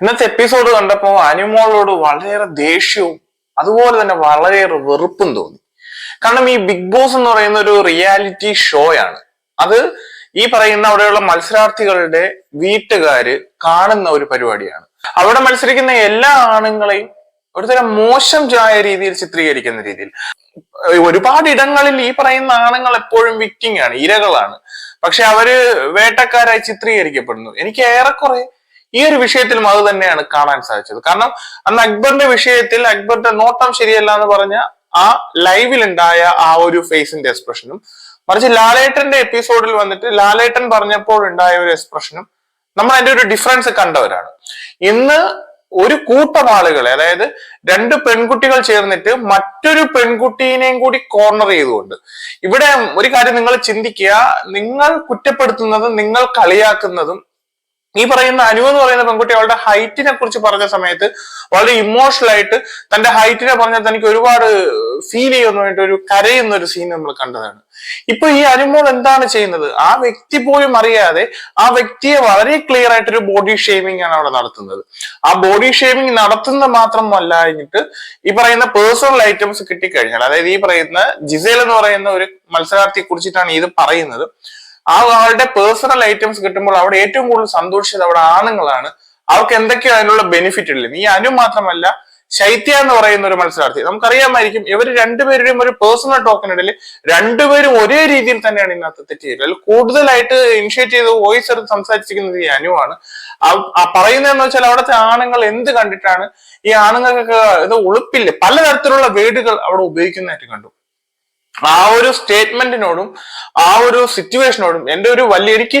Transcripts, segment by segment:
ഇന്നത്തെ എപ്പിസോഡ് കണ്ടപ്പോൾ അനിമോളോട് വളരെയേറെ ദേഷ്യവും അതുപോലെ തന്നെ വളരെയേറെ വെറുപ്പും തോന്നി. കാരണം ഈ ബിഗ് ബോസ് എന്ന് പറയുന്ന ഒരു റിയാലിറ്റി ഷോ ആണ്. അത് ഈ പറയുന്ന അവിടെയുള്ള മത്സരാർത്ഥികളുടെ വീട്ടുകാര് കാണുന്ന ഒരു പരിപാടിയാണ്. അവിടെ മത്സരിക്കുന്ന എല്ലാ ആണുങ്ങളെയും ഒരുതരം മോശം ചായ രീതിയിൽ ചിത്രീകരിക്കുന്ന രീതിയിൽ. ഒരുപാട് ഇടങ്ങളിൽ ഈ പറയുന്ന ആണുങ്ങൾ എപ്പോഴും വിക്റ്റിംഗ് ആണ് ഇരകളാണ്. പക്ഷെ അവർ വേട്ടക്കാരായി ചിത്രീകരിക്കപ്പെടുന്നു. എനിക്ക് ഏറെക്കുറെ ഈ ഒരു വിഷയത്തിലും അത് തന്നെയാണ് കാണാൻ സാധിച്ചത്. കാരണം അന്ന് അക്ബറിന്റെ വിഷയത്തിൽ അക്ബറിന്റെ നോട്ടം ശരിയല്ല എന്ന് പറഞ്ഞ ആ ലൈവിൽ ഉണ്ടായ ആ ഒരു ഫേസിന്റെ എക്സ്പ്രഷനും മറിച്ച് ലാലേട്ടന്റെ എപ്പിസോഡിൽ വന്നിട്ട് ലാലേട്ടൻ പറഞ്ഞപ്പോൾ ഉണ്ടായ ഒരു എക്സ്പ്രഷനും നമ്മൾ അതിന്റെ ഒരു ഡിഫറൻസ് കണ്ടവരാണ്. ഇന്ന് ഒരു കൂട്ടം ആളുകളെ അതായത് രണ്ട് പെൺകുട്ടികൾ ചേർന്നിട്ട് മറ്റൊരു പെൺകുട്ടീനെയും കൂടി കോർണർ ചെയ്തുകൊണ്ട്. ഇവിടെ ഒരു കാര്യം നിങ്ങൾ ചിന്തിക്കുക നിങ്ങൾ കുറ്റപ്പെടുത്തുന്നതും നിങ്ങൾ കളിയാക്കുന്നതും ഈ പറയുന്ന അനു എന്ന് പറയുന്ന പെൺകുട്ടി അവളുടെ ഹൈറ്റിനെ കുറിച്ച് പറഞ്ഞ സമയത്ത് വളരെ ഇമോഷണൽ ആയിട്ട് തന്റെ ഹൈറ്റിനെ പറഞ്ഞാൽ തനിക്ക് ഒരുപാട് ഫീൽ ചെയ്യുന്നതായിട്ട് ഒരു കരയുന്ന ഒരു സീൻ നമ്മൾ കണ്ടതാണ്. ഇപ്പൊ ഈ അനുമോൾ എന്താണ് ചെയ്യുന്നത്? ആ വ്യക്തി പോലും അറിയാതെ ആ വ്യക്തിയെ വളരെ ക്ലിയർ ആയിട്ട് ഒരു ബോഡി ഷേമിംഗ് ആണ് അവിടെ നടത്തുന്നത്. ആ ബോഡി ഷേമിംഗ് നടത്തുന്ന മാത്രമല്ല കഴിഞ്ഞിട്ട് ഈ പറയുന്ന പേഴ്സണൽ ഐറ്റംസ് കിട്ടിക്കഴിഞ്ഞാൽ അതായത് ഈ പറയുന്ന ജിസേൽ എന്ന് പറയുന്ന ഒരു മത്സരാർത്ഥിയെ കുറിച്ചിട്ടാണ് ഇത് പറയുന്നത്. ആ ആളുടെ പേഴ്സണൽ ഐറ്റംസ് കിട്ടുമ്പോൾ അവിടെ ഏറ്റവും കൂടുതൽ സന്തോഷിച്ചത് അവിടെ ആണുങ്ങളാണ്. അവർക്ക് എന്തൊക്കെയോ അതിനുള്ള ബെനിഫിറ്റ് ഉള്ളത് ഈ അനു മാത്രമല്ല ശൈത്യ എന്ന് പറയുന്ന ഒരു മത്സരാർത്ഥി. നമുക്കറിയാമായിരിക്കും ഇവർ രണ്ടുപേരുടെയും ഒരു പേഴ്സണൽ ടോക്കനിടയിൽ രണ്ടുപേരും ഒരേ രീതിയിൽ തന്നെയാണ് ഇന്നത്തെ തെറ്റ് ചെയ്തത്. അതിൽ കൂടുതലായിട്ട് ഇനിഷ്യേറ്റ് ചെയ്ത് വോയിസ് എടുത്ത് സംസാരിച്ചിരിക്കുന്നത് ഈ അനുവാണ്. പറയുന്നതെന്ന് വെച്ചാൽ അവിടുത്തെ ആണുങ്ങൾ എന്ത് കണ്ടിട്ടാണ് ഈ ആണുങ്ങൾക്കൊക്കെ ഇത് ഉളുപ്പില്ല? പലതരത്തിലുള്ള വേടുകൾ അവിടെ ഉപയോഗിക്കുന്നതായിട്ട് കണ്ടു. ആ ഒരു സ്റ്റേറ്റ്മെന്റിനോടും ആ ഒരു സിറ്റുവേഷനോടും എന്റെ ഒരു വലിയ എനിക്ക്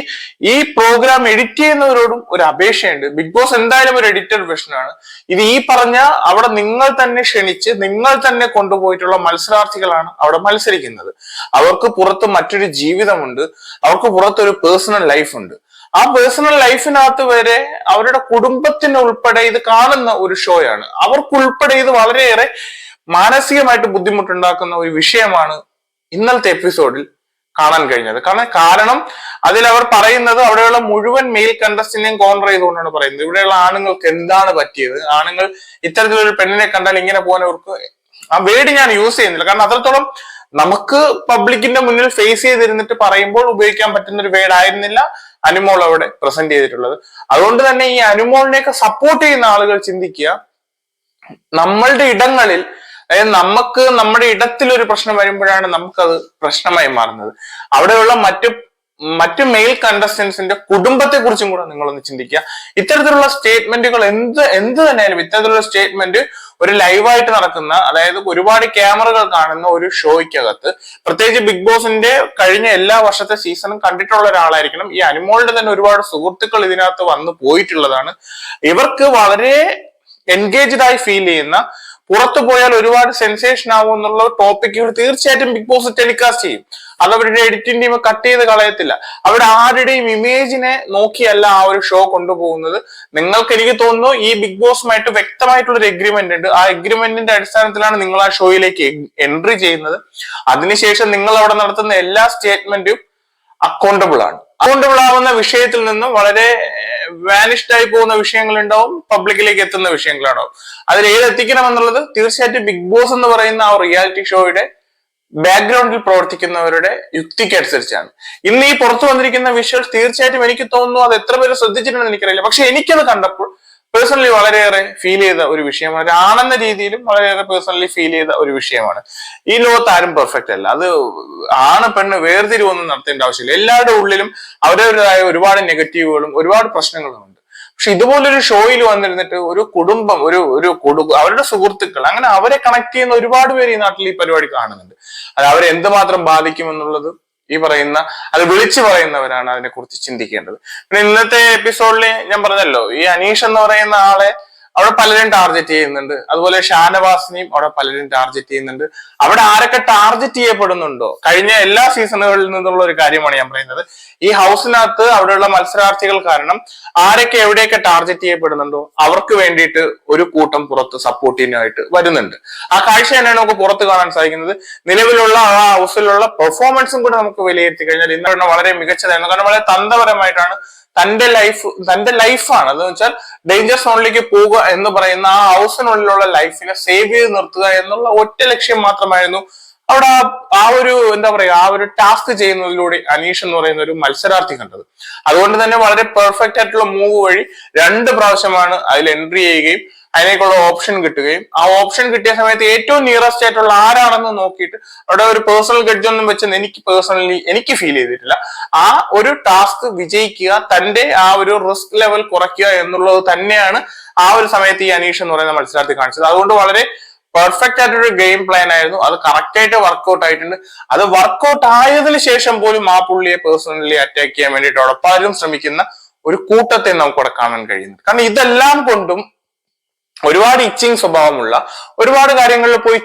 ഈ പ്രോഗ്രാം എഡിറ്റ് ചെയ്യുന്നവരോടും ഒരു അപേക്ഷയുണ്ട്. ബിഗ് ബോസ് എന്തായാലും ഒരു എഡിറ്റർ ആണ്. ഇത് ഈ പറഞ്ഞ അവിടെ നിങ്ങൾ തന്നെ ക്ഷണിച്ച് നിങ്ങൾ തന്നെ കൊണ്ടുപോയിട്ടുള്ള മത്സരാർത്ഥികളാണ് അവിടെ മത്സരിക്കുന്നത്. അവർക്ക് പുറത്ത് മറ്റൊരു ജീവിതമുണ്ട്. അവർക്ക് പുറത്ത് ഒരു പേഴ്സണൽ ലൈഫ് ഉണ്ട്. ആ പേഴ്സണൽ ലൈഫിനകത്ത് വരെ അവരുടെ കുടുംബത്തിന് ഉൾപ്പെടെ ഇത് കാണുന്ന ഒരു ഷോയാണ് അവർക്കുൾപ്പെടെ ഇത് വളരെയേറെ മാനസികമായിട്ട് ബുദ്ധിമുട്ടുണ്ടാക്കുന്ന ഒരു വിഷയമാണ് ഇന്നലത്തെ എപ്പിസോഡിൽ കാണാൻ കഴിഞ്ഞത്. കാരണം കാരണം അതിൽ അവർ പറയുന്നത് അവിടെയുള്ള മുഴുവൻ മെയിൽ കണ്ടസ്റ്റിനെയും കോൺട്ര ചെയ്തുകൊണ്ടാണ് പറയുന്നത്. ഇവിടെയുള്ള ആണുങ്ങൾക്ക് എന്താണ് പറ്റിയത്? ആണുങ്ങൾ ഇത്തരത്തിലൊരു പെണ്ണിനെ കണ്ടാൽ ഇങ്ങനെ പോകുന്നവർക്ക് ആ വേർഡ് ഞാൻ യൂസ് ചെയ്യുന്നില്ല. കാരണം അത്രത്തോളം നമുക്ക് പബ്ലിക്കിന്റെ മുന്നിൽ ഫേസ് ചെയ്തിരുന്നിട്ട് പറയുമ്പോൾ ഉപയോഗിക്കാൻ പറ്റുന്ന ഒരു വേർഡ് ആയിരുന്നില്ല അനുമോൾ അവിടെ പ്രസന്റ് ചെയ്തിട്ടുള്ളത്. അതുകൊണ്ട് തന്നെ ഈ അനുമോളിനെയൊക്കെ സപ്പോർട്ട് ചെയ്യുന്ന ആളുകൾ ചിന്തിക്കുക നമ്മളുടെ ഇടങ്ങളിൽ അതായത് നമുക്ക് നമ്മുടെ ഇടത്തിൽ ഒരു പ്രശ്നം വരുമ്പോഴാണ് നമുക്കത് പ്രശ്നമായി മാറുന്നത്. അവിടെയുള്ള മറ്റു മറ്റു മെയിൽ കണ്ടസ്റ്റൻസിന്റെ കുടുംബത്തെ കുറിച്ചും കൂടെ നിങ്ങളൊന്ന് ചിന്തിക്കുക. ഇത്തരത്തിലുള്ള സ്റ്റേറ്റ്മെന്റുകൾ എന്ത് എന്ത് തന്നെയാലും ഇത്തരത്തിലുള്ള സ്റ്റേറ്റ്മെന്റ് ഒരു ലൈവായിട്ട് നടക്കുന്ന അതായത് ഒരുപാട് ക്യാമറകൾ കാണുന്ന ഒരു ഷോയ്ക്കകത്ത് പ്രത്യേകിച്ച് ബിഗ് ബോസിന്റെ കഴിഞ്ഞ എല്ലാ വർഷത്തെ സീസണും കണ്ടിട്ടുള്ള ഒരാളായിരിക്കണം. ഈ അനിമോളുടെ തന്നെ ഒരുപാട് സുഹൃത്തുക്കൾ ഇതിനകത്ത് വന്നു പോയിട്ടുള്ളതാണ്. ഇവർക്ക് വളരെ എൻഗേജ്ഡ് ആയി ഫീൽ ചെയ്യുന്ന പുറത്തു പോയാൽ ഒരുപാട് സെൻസേഷൻ ആവും എന്നുള്ള ടോപ്പിക്കുകൾ തീർച്ചയായിട്ടും ബിഗ് ബോസ് ടെലികാസ്റ്റ് ചെയ്യും. അത് അവരുടെ എഡിറ്റിംഗ് ടീം കട്ട് ചെയ്ത് കളയത്തില്ല. അവിടെ ആരുടെയും ഇമേജിനെ നോക്കിയല്ല ആ ഒരു ഷോ കൊണ്ടുപോകുന്നത്. നിങ്ങൾക്ക് എനിക്ക് തോന്നുന്നു ഈ ബിഗ് ബോസുമായിട്ട് വ്യക്തമായിട്ടുള്ള ഒരു എഗ്രിമെന്റ് ഉണ്ട്. ആ എഗ്രിമെന്റിന്റെ അടിസ്ഥാനത്തിലാണ് നിങ്ങൾ ആ ഷോയിലേക്ക് എൻട്രി ചെയ്യുന്നത്. അതിനുശേഷം നിങ്ങൾ അവിടെ നടത്തുന്ന എല്ലാ സ്റ്റേറ്റ്മെന്റും അക്കൗണ്ടബിൾ ആണ്. അക്കൗണ്ടബിൾ ആവുന്ന വിഷയത്തിൽ നിന്നും വളരെ വാനിഷ്ഡ് ആയി പോകുന്ന വിഷയങ്ങൾ ഉണ്ടാവും പബ്ലിക്കിലേക്ക് എത്തുന്ന വിഷയങ്ങളുണ്ടാവും. അതിൽ ഏത് എത്തിക്കണം എന്നുള്ളത് തീർച്ചയായിട്ടും ബിഗ് ബോസ് എന്ന് പറയുന്ന ആ റിയാലിറ്റി ഷോയുടെ ബാക്ക്ഗ്രൗണ്ടിൽ പ്രവർത്തിക്കുന്നവരുടെ യുക്തിക്ക് അനുസരിച്ചാണ് ഇന്ന് ഈ പുറത്തു വന്നിരിക്കുന്ന വിഷ്വൽസ് തീർച്ചയായിട്ടും എനിക്ക് തോന്നുന്നു അത് എത്ര പേര് ശ്രദ്ധിച്ചിട്ടുണ്ടെന്ന് എനിക്കറിയില്ല. പക്ഷെ എനിക്കത് കണ്ടപ്പോൾ പേഴ്സണലി വളരെയേറെ ഫീൽ ചെയ്ത ഒരു വിഷയമാണ്. ആണെന്ന രീതിയിലും വളരെയേറെ പേഴ്സണലി ഫീൽ ചെയ്ത ഒരു വിഷയമാണ്. ഈ ലോകത്ത് ആരും പെർഫെക്റ്റ് അല്ല. അത് ആണ് പെണ്ണ് വേർതിരിവൊന്നും നടത്തേണ്ട ആവശ്യമില്ല. എല്ലാവരുടെ ഉള്ളിലും അവരവരുടേതായ ഒരുപാട് നെഗറ്റീവുകളും ഒരുപാട് പ്രശ്നങ്ങളും ഉണ്ട്. പക്ഷെ ഇതുപോലൊരു ഷോയിൽ വന്നിരുന്നിട്ട് ഒരു കുടുംബം ഒരു ഒരു കുടു അവരുടെ സുഹൃത്തുക്കൾ അങ്ങനെ അവരെ കണക്ട് ചെയ്യുന്ന ഒരുപാട് പേര് ഈ നാട്ടിൽ ഈ പരിപാടി കാണുന്നുണ്ട്. അത് അവരെ എന്തുമാത്രം ബാധിക്കും എന്നുള്ളത് ഈ പറയുന്ന അത് വിളിച്ചു പറയുന്നവരാണ് അതിനെ കുറിച്ച് ചിന്തിക്കേണ്ടത്. പിന്നെ ഇന്നത്തെ എപ്പിസോഡിൽ ഞാൻ പറഞ്ഞല്ലോ ഈ അനീഷ് എന്ന് പറയുന്ന ആളെ അവിടെ പലരും ടാർഗറ്റ് ചെയ്യുന്നുണ്ട്. അതുപോലെ ഷാനവാസിനെയും അവിടെ പലരും ടാർഗറ്റ് ചെയ്യുന്നുണ്ട്. അവിടെ ആരൊക്കെ ടാർഗറ്റ് ചെയ്യപ്പെടുന്നുണ്ടോ? കഴിഞ്ഞ എല്ലാ സീസണുകളിൽ നിന്നുള്ള ഒരു കാര്യമാണ് ഞാൻ പറയുന്നത്. ഈ ഹൗസിനകത്ത് അവിടെയുള്ള മത്സരാർത്ഥികൾ കാരണം ആരൊക്കെ എവിടെയൊക്കെ ടാർഗറ്റ് ചെയ്യപ്പെടുന്നുണ്ടോ അവർക്ക് വേണ്ടിയിട്ട് ഒരു കൂട്ടം പുറത്ത് സപ്പോർട്ടിനായിട്ട് വരുന്നുണ്ട്. ആ കാഴ്ച തന്നെയാണ് നമുക്ക് പുറത്ത് കാണാൻ സാധിക്കുന്നത്. നിലവിലുള്ള ആ ഹൗസിലുള്ള പെർഫോമൻസും കൂടെ നമുക്ക് വിലയിരുത്തി കഴിഞ്ഞാൽ ഇന്ന് വളരെ മികച്ചതായിരുന്നു. കാരണം വളരെ തന്ത്രപരമായിട്ടാണ് തന്റെ ലൈഫ് തന്റെ ലൈഫാണ് അതെന്ന് വെച്ചാൽ ഡേഞ്ചർ സോണിലേക്ക് പോകുക എന്ന് പറയുന്ന ആ ഹൗസിനുള്ളിലുള്ള ലൈഫിനെ സേവ് ചെയ്ത് നിർത്തുക എന്നുള്ള ഒറ്റ ലക്ഷ്യം മാത്രമായിരുന്നു. അവിടെ ആ- ഒരു എന്താ പറയുക ആ ഒരു ടാസ്ക് ചെയ്യുന്നതിലൂടെ അനീഷ് എന്ന് പറയുന്ന ഒരു മത്സരാർത്ഥി കണ്ടത്. അതുകൊണ്ട് തന്നെ വളരെ പെർഫെക്റ്റ് ആയിട്ടുള്ള മൂവ് വഴി രണ്ട് പ്രാവശ്യമാണ് അതിൽ എൻട്രി ചെയ്യുകയും അതിലേക്കുള്ള ഓപ്ഷൻ കിട്ടുകയും ആ ഓപ്ഷൻ കിട്ടിയ സമയത്ത് ഏറ്റവും നിയറസ്റ്റ് ആയിട്ടുള്ള ആരാണെന്ന് നോക്കിയിട്ട് അവിടെ ഒരു പേഴ്സണൽ ഗഡ്ജ് ഒന്നും വെച്ചെന്ന് എനിക്ക് പേഴ്സണലി എനിക്ക് ഫീൽ ചെയ്തിട്ടില്ല. ആ ഒരു ടാസ്ക് വിജയിക്കുക തന്റെ ആ ഒരു റിസ്ക് ലെവൽ കുറയ്ക്കുക എന്നുള്ളത് തന്നെയാണ് ആ ഒരു സമയത്ത് ഈ അനീഷ് എന്ന് പറയുന്ന മത്സരാർത്ഥി കാണിച്ചത്. അതുകൊണ്ട് വളരെ പെർഫെക്റ്റ് ആയിട്ടൊരു ഗെയിം പ്ലാൻ ആയിരുന്നു. അത് കറക്റ്റ് ആയിട്ട് വർക്ക്ഔട്ട് ആയിട്ടുണ്ട്. അത് വർക്ക്ഔട്ട് ആയതിനു ശേഷം പോലും ആ പുള്ളിയെ പേഴ്സണലി അറ്റാക്ക് ചെയ്യാൻ വേണ്ടിയിട്ട് പലരും ശ്രമിക്കുന്ന ഒരു കൂട്ടത്തെ നമുക്ക് അവിടെ കാണാൻ കഴിയുന്നു കാരണം ഇതെല്ലാം കൊണ്ടും ഒരുപാട് ഇച്ചിങ് സ്വഭാവമുള്ള ഒരുപാട് കാര്യങ്ങളിൽ പോയി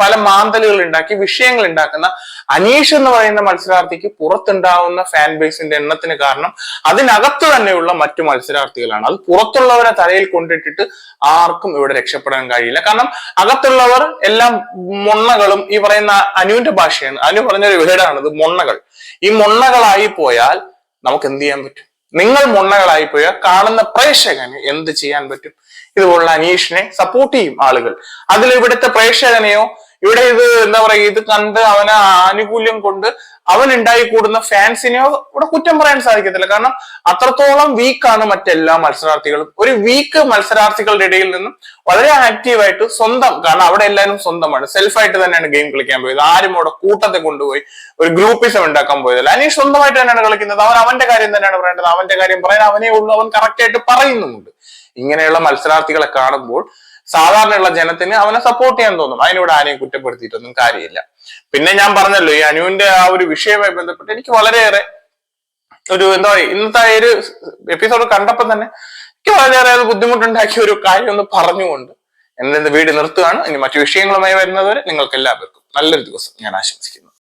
പല മാന്തലുകൾ ഉണ്ടാക്കി വിഷയങ്ങൾ ഉണ്ടാക്കുന്ന അനീഷ് എന്ന് പറയുന്ന മത്സരാർത്ഥിക്ക് പുറത്തുണ്ടാവുന്ന ഫാൻ ബേസിന്റെ എണ്ണത്തിന് കാരണം അതിനകത്ത് തന്നെയുള്ള മറ്റു മത്സരാർത്ഥികളാണ്. അത് പുറത്തുള്ളവരെ തലയിൽ കൊണ്ടിട്ടിട്ട് ആർക്കും ഇവിടെ രക്ഷപ്പെടാൻ കഴിയില്ല. കാരണം അകത്തുള്ളവർ എല്ലാം മൊണ്ണകളും ഈ പറയുന്ന അനുവിന്റെ ഭാഷയാണ്. അനു പറഞ്ഞൊരു ഇത് മൊണ്ണകൾ. ഈ മൊണ്ണകളായി പോയാൽ നമുക്ക് എന്ത് ചെയ്യാൻ പറ്റും? നിങ്ങൾ മുണ്ണകളായി പോയാൽ കാണുന്ന പ്രേക്ഷകന് എന്ത് ചെയ്യാൻ പറ്റും? ഇതുപോലുള്ള അനീഷിനെ സപ്പോർട്ട് ചെയ്യും ആളുകൾ. അതിൽ ഇവിടുത്തെ പ്രേക്ഷകനെയോ ഇവിടെ ഇത് എന്താ പറയുക ഇത് കണ്ട് അവന് ആനുകൂല്യം കൊണ്ട് അവൻ ഉണ്ടായി കൂടുന്ന ഫാൻസിനെയോ ഇവിടെ കുറ്റം പറയാൻ സാധിക്കത്തില്ല. കാരണം അത്രത്തോളം വീക്കാണ് മറ്റെല്ലാ മത്സരാർത്ഥികളും. ഒരു വീക്ക് മത്സരാർത്ഥികളുടെ ഇടയിൽ നിന്നും വളരെ ആക്റ്റീവായിട്ട് സ്വന്തം കാരണം അവിടെ എല്ലാവരും സ്വന്തമാണ്. സെൽഫായിട്ട് തന്നെയാണ് ഗെയിം കളിക്കാൻ പോയത്. ആരും അവിടെ കൂട്ടത്തെ കൊണ്ടുപോയി ഒരു ഗ്രൂപ്പിസം ഉണ്ടാക്കാൻ പോയതല്ല. അനീഷ് സ്വന്തമായിട്ട് തന്നെയാണ് കളിക്കുന്നത്. അവൻ അവന്റെ കാര്യം തന്നെയാണ് പറയേണ്ടത്. അവന്റെ കാര്യം പറയാൻ അവനേ ഉള്ളൂ. അവൻ കറക്റ്റ് ആയിട്ട് പറയുന്നുമുണ്ട്. ഇങ്ങനെയുള്ള മത്സരാർത്ഥികളെ കാണുമ്പോൾ സാധാരണയുള്ള ജനത്തിന് അവനെ സപ്പോർട്ട് ചെയ്യാൻ തോന്നും. അതിനോട് ആരെയും കുറ്റപ്പെടുത്തിയിട്ടൊന്നും കാര്യമില്ല. പിന്നെ ഞാൻ പറഞ്ഞല്ലോ ഈ അനുവിന്റെ ആ ഒരു വിഷയവുമായി ബന്ധപ്പെട്ട് എനിക്ക് വളരെയേറെ ഒരു എന്താ പറയുക ഇന്നത്തെ ഒരു എപ്പിസോഡ് കണ്ടപ്പോൾ തന്നെ എനിക്ക് വളരെയേറെ അത് ബുദ്ധിമുട്ടുണ്ടാക്കിയ ഒരു കാര്യം ഒന്ന് പറഞ്ഞുകൊണ്ട് എന്റെ വീട് നിർത്തുകയാണ്. ഇനി മറ്റു വിഷയങ്ങളുമായി വരുന്നവരെ നിങ്ങൾക്ക് എല്ലാവർക്കും നല്ലൊരു ദിവസം. ഞാൻ ആശംസിക്കുന്നു.